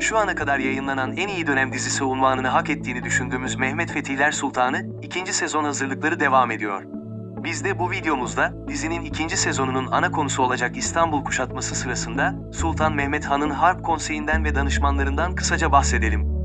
Şu ana kadar yayınlanan en iyi dönem dizisi unvanını hak ettiğini düşündüğümüz Mehmet Fetihler Sultanı, ikinci sezon hazırlıkları devam ediyor. Biz de bu videomuzda dizinin ikinci sezonunun ana konusu olacak İstanbul kuşatması sırasında Sultan Mehmet Han'ın Harp Konseyi'nden ve danışmanlarından kısaca bahsedelim.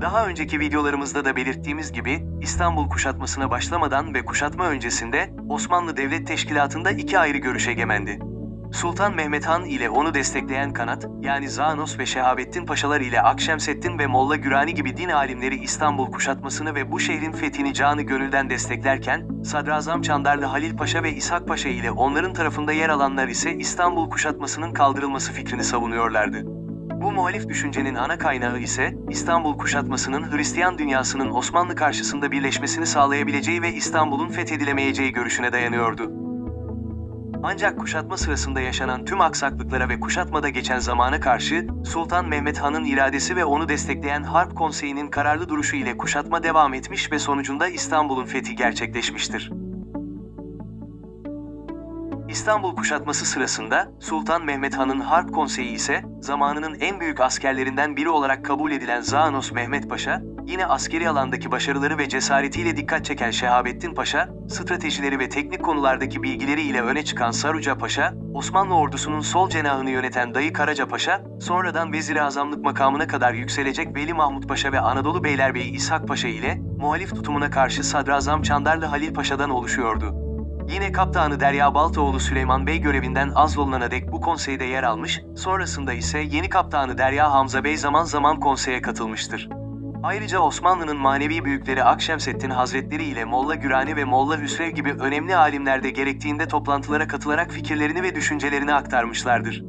Daha önceki videolarımızda da belirttiğimiz gibi İstanbul kuşatmasına başlamadan ve kuşatma öncesinde Osmanlı Devlet Teşkilatı'nda iki ayrı görüş egemendi. Sultan Mehmet Han ile onu destekleyen kanat, yani Zanos ve Şehabettin Paşalar ile Akşemseddin ve Molla Gürani gibi din alimleri İstanbul kuşatmasını ve bu şehrin fethini canı gönülden desteklerken, Sadrazam Çandarlı Halil Paşa ve İshak Paşa ile onların tarafında yer alanlar ise İstanbul kuşatmasının kaldırılması fikrini savunuyorlardı. Bu muhalif düşüncenin ana kaynağı ise İstanbul kuşatmasının Hristiyan dünyasının Osmanlı karşısında birleşmesini sağlayabileceği ve İstanbul'un fethedilemeyeceği görüşüne dayanıyordu. Ancak kuşatma sırasında yaşanan tüm aksaklıklara ve kuşatmada geçen zamana karşı Sultan Mehmet Han'ın iradesi ve onu destekleyen Harp Konseyi'nin kararlı duruşu ile kuşatma devam etmiş ve sonucunda İstanbul'un fethi gerçekleşmiştir. İstanbul kuşatması sırasında Sultan Mehmet Han'ın Harp Konseyi ise zamanının en büyük askerlerinden biri olarak kabul edilen Zanos Mehmet Paşa, yine askeri alandaki başarıları ve cesaretiyle dikkat çeken Şehabettin Paşa, stratejileri ve teknik konulardaki bilgileri ile öne çıkan Saruca Paşa, Osmanlı ordusunun sol cenahını yöneten Dayı Karaca Paşa, sonradan Vezir-i Azamlık makamına kadar yükselecek Veli Mahmut Paşa ve Anadolu Beylerbeyi İshak Paşa ile muhalif tutumuna karşı Sadrazam Çandarlı Halil Paşa'dan oluşuyordu. Yine kaptanı Derya Baltaoğlu Süleyman Bey görevinden azolunana dek bu konseyde yer almış, sonrasında ise yeni kaptanı Derya Hamza Bey zaman zaman konseye katılmıştır. Ayrıca Osmanlı'nın manevi büyükleri Akşemseddin Hazretleri ile Molla Gürani ve Molla Hüsrev gibi önemli alimler de gerektiğinde toplantılara katılarak fikirlerini ve düşüncelerini aktarmışlardır.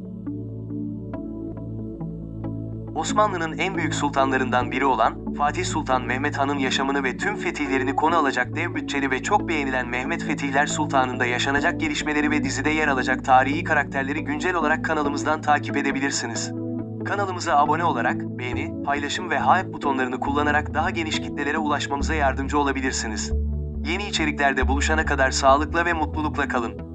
Osmanlı'nın en büyük sultanlarından biri olan Fatih Sultan Mehmet Han'ın yaşamını ve tüm fetihlerini konu alacak dev bütçeli ve çok beğenilen Mehmet Fetihler Sultanı'nda yaşanacak gelişmeleri ve dizide yer alacak tarihi karakterleri güncel olarak kanalımızdan takip edebilirsiniz. Kanalımıza abone olarak beğeni, paylaşım ve hype butonlarını kullanarak daha geniş kitlelere ulaşmamıza yardımcı olabilirsiniz. Yeni içeriklerde buluşana kadar sağlıkla ve mutlulukla kalın.